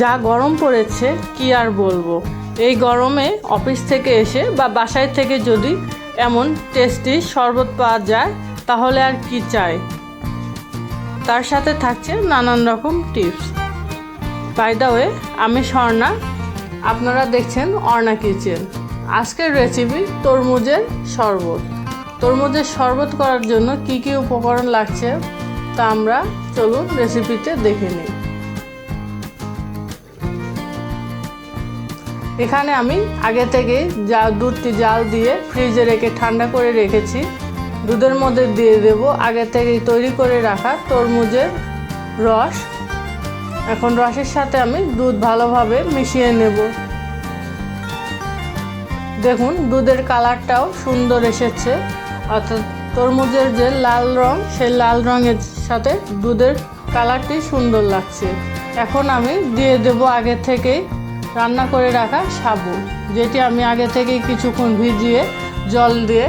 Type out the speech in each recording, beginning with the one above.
যা গরম পড়েছে, কি আর বলব? এই গরমে অফিস থেকে এসে বা বাসায় থেকে যদি এমন টেস্টি শরবত পাওয়া যায়, তাহলে আর কি চাই? তার সাথে থাকছে নানান রকম টিপস বাই দ্য ওয়ে আমি স্বর্ণা, আপনারা দেখছেন অর্ণা কিচেন। আজকের রেসিপি তরমুজের শরবত। তরমুজের শরবত করার জন্য কি কি উপকরণ লাগছে, তা আমরা চলুন রেসিপিতে দেখে নিই। এখানে আমি আগে থেকে যা দুধটি জাল দিয়ে ফ্রিজে রেখে ঠান্ডা করে রেখেছি। দুধের মধ্যে দিয়ে দেব আগে থেকেই তৈরি করে রাখা তরমুজের রস। এখন রসের সাথে আমি দুধ ভালোভাবে মিশিয়ে নেব। দেখুন, দুধের কালারটাও সুন্দর এসেছে। অর্থাৎ তরমুজের যে লাল রং, সেই লাল রঙের সাথে দুধের কালারটি সুন্দর লাগছে। এখন আমি দিয়ে দেব আগে থেকেই রান্না করে রাখা সাবু, যেটি আমি আগে থেকেই কিছুক্ষণ ভিজিয়ে জল দিয়ে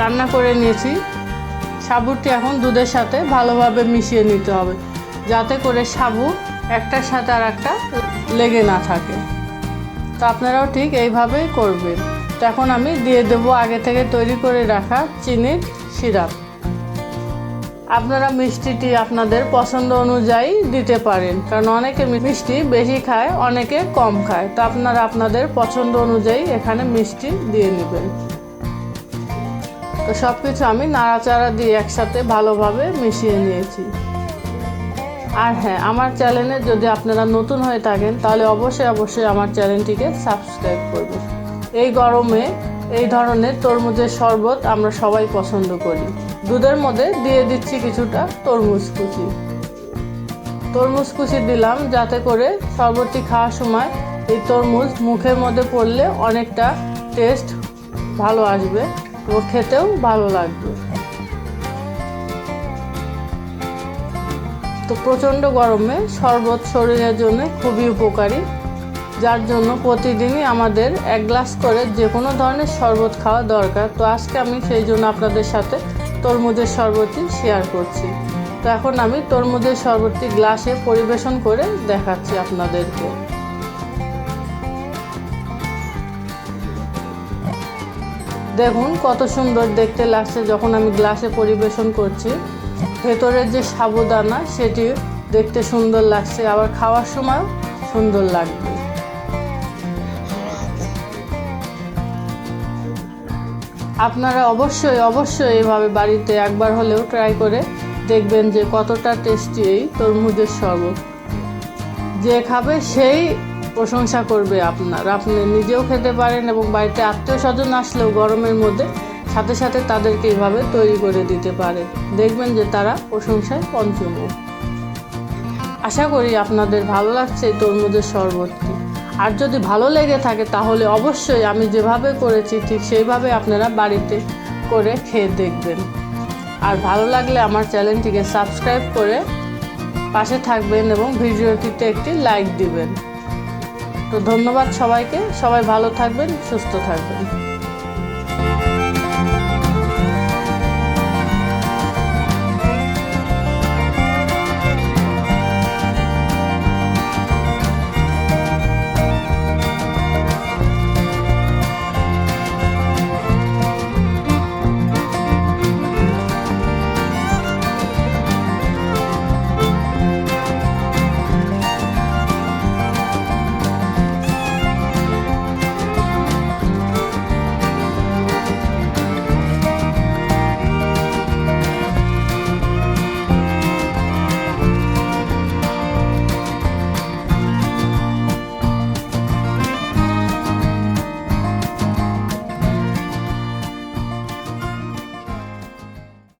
রান্না করে নিয়েছি। সাবুটি এখন দুধের সাথে ভালোভাবে মিশিয়ে নিতে হবে, যাতে করে সাবু একটার সাথে আর একটা লেগে না থাকে। তো আপনারাও ঠিক এইভাবেই করবেন। তো এখন আমি দিয়ে দেব আগে থেকে তৈরি করে রাখা চিনির সিরাপ। আপনারা মিষ্টিটি আপনাদের পছন্দ অনুযায়ী দিতে পারেন। কারণ অনেকে মিষ্টি বেশি খায়, অনেকে কম খায়। তো আপনারা আপনাদের পছন্দ অনুযায়ী এখানে মিষ্টি দিয়ে নেবেন। তো সব কিছু আমি নাড়াচাড়া দিয়ে একসাথে ভালোভাবে মিশিয়ে নিয়েছি। আর হ্যাঁ আমার চ্যানেলে যদি আপনারা নতুন হয়ে থাকেন, তাহলে অবশ্যই অবশ্যই আমার চ্যানেলটিকে সাবস্ক্রাইব করবেন। এই গরমে এই ধরনের তরমুজের শরবত আমরা সবাই পছন্দ করি। দুধের মধ্যে দিয়ে দিচ্ছি কিছুটা তরমুজ কুচি। তরমুজ কুচি দিলাম যাতে করে শরবতটি খাওয়ার সময় এই তরমুজ মুখের মধ্যে পড়লে অনেকটা টেস্ট ভালো আসবে ও খেতেও ভালো লাগবে। তো প্রচণ্ড গরমে শরবত শরীরের জন্য খুবই উপকারী, যার জন্য প্রতিদিনই আমাদের এক গ্লাস করে যে কোনো ধরনের শরবত খাওয়া দরকার। তো আজকে আমি সেই জন্য আপনাদের সাথে তরমুজের শরবতটি শেয়ার করছি। তো এখন আমি তরমুজের শরবতটি গ্লাসে পরিবেশন করে দেখাচ্ছি আপনাদেরকে। দেখুন কত সুন্দর দেখতে লাগছে যখন আমি গ্লাসে পরিবেশন করছি। ভেতরের যে সাবুদানা, সেটি দেখতে সুন্দর লাগছে। আবার খাওয়ার সময় সুন্দর লাগবে। আপনারা অবশ্যই অবশ্যই এভাবে বাড়িতে একবার হলেও ট্রাই করে দেখবেন যে কতটা টেস্টি এই তরমুজের শরবত। যে খাবে সেই প্রশংসা করবে আপনার। আপনি নিজেও খেতে পারেন এবং বাড়িতে আত্মীয় স্বজন আসলেও গরমের মধ্যে সাথে সাথে তাদেরকে এইভাবে তৈরি করে দিতে পারে। দেখবেন যে তারা প্রশংসায় পঞ্চম আশা করি আপনাদের ভালো লাগছে এই তরমুজের শরবতটি আর যদি ভালো লেগে থাকে তাহলে অবশ্যই আমি যেভাবে করেছি ঠিক সেইভাবে আপনারা বাড়িতে করে খেয়ে দেখবেন। আর ভালো লাগলে আমার চ্যানেলটিকে সাবস্ক্রাইব করে পাশে থাকবেন এবং ভিডিওটিতে একটি লাইক দিবেন। তো ধন্যবাদ সবাইকে, সবাই ভালো থাকবেন, সুস্থ থাকবেন।